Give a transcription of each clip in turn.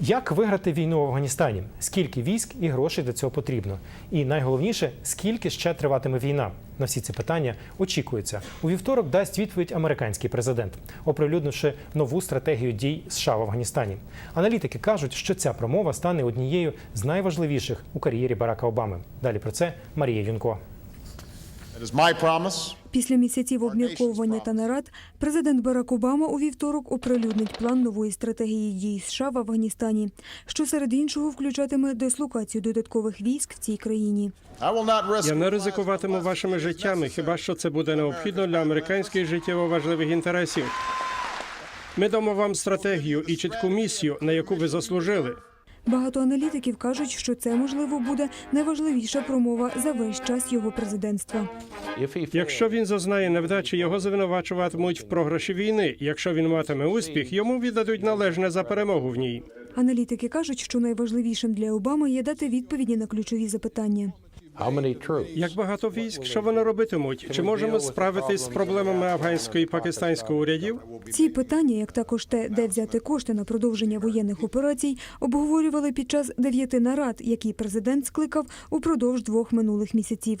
Як виграти війну в Афганістані? Скільки військ і грошей для цього потрібно? І найголовніше, скільки ще триватиме війна? На всі ці питання очікується. У вівторок дасть відповідь американський президент, оприлюднивши нову стратегію дій США в Афганістані. Аналітики кажуть, що ця промова стане однією з найважливіших у кар'єрі Барака Обами. Далі про це Марія Юнко. Після місяців обмірковування та нарад президент Барак Обама у вівторок оприлюднить план нової стратегії дій США в Афганістані, що серед іншого включатиме дислокацію додаткових військ в цій країні. I will Я не ризикуватиму вашими життями, хіба що це буде необхідно для американських життєво важливих інтересів. Ми дамо вам стратегію і чітку місію, на яку ви заслужили. Багато аналітиків кажуть, що це можливо буде найважливіша промова за весь час його президентства. Якщо він зазнає невдачі, його звинувачуватимуть в програші війни. Якщо він матиме успіх, йому віддадуть належне за перемогу в ній. Аналітики кажуть, що найважливішим для Обами є дати відповіді на ключові запитання. How? Як багато військ, що вони робитимуть? Чи можемо справитись з проблемами афганського і пакистанського урядів? Ці питання, як також те, де взяти кошти на продовження воєнних операцій, обговорювали під час дев'яти нарад, які президент скликав упродовж двох минулих місяців.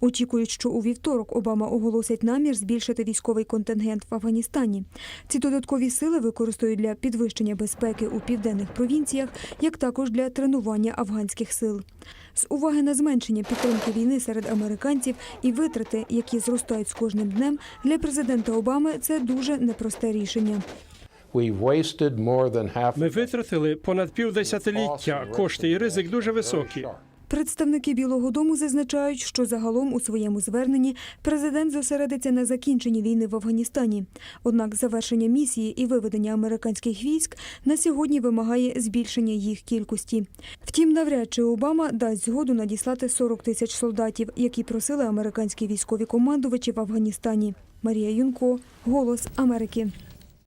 Очікують, що у вівторок Обама оголосить намір збільшити військовий контингент в Афганістані. Ці додаткові сили використають для підвищення безпеки у південних провінціях, як також для тренування афганських сил. З уваги на зменшення підтримки війни серед американців і витрати, які зростають з кожним днем, для президента Обами це дуже непросте рішення. Ми витратили понад півдесятиліття. Кошти і ризик дуже високі. Представники Білого Дому зазначають, що загалом у своєму зверненні президент зосередиться на закінченні війни в Афганістані. Однак завершення місії і виведення американських військ на сьогодні вимагає збільшення їх кількості. Втім, навряд чи Обама дасть згоду надіслати 40 тисяч солдатів, які просили американські військові командувачі в Афганістані. Марія Юнко, Голос Америки.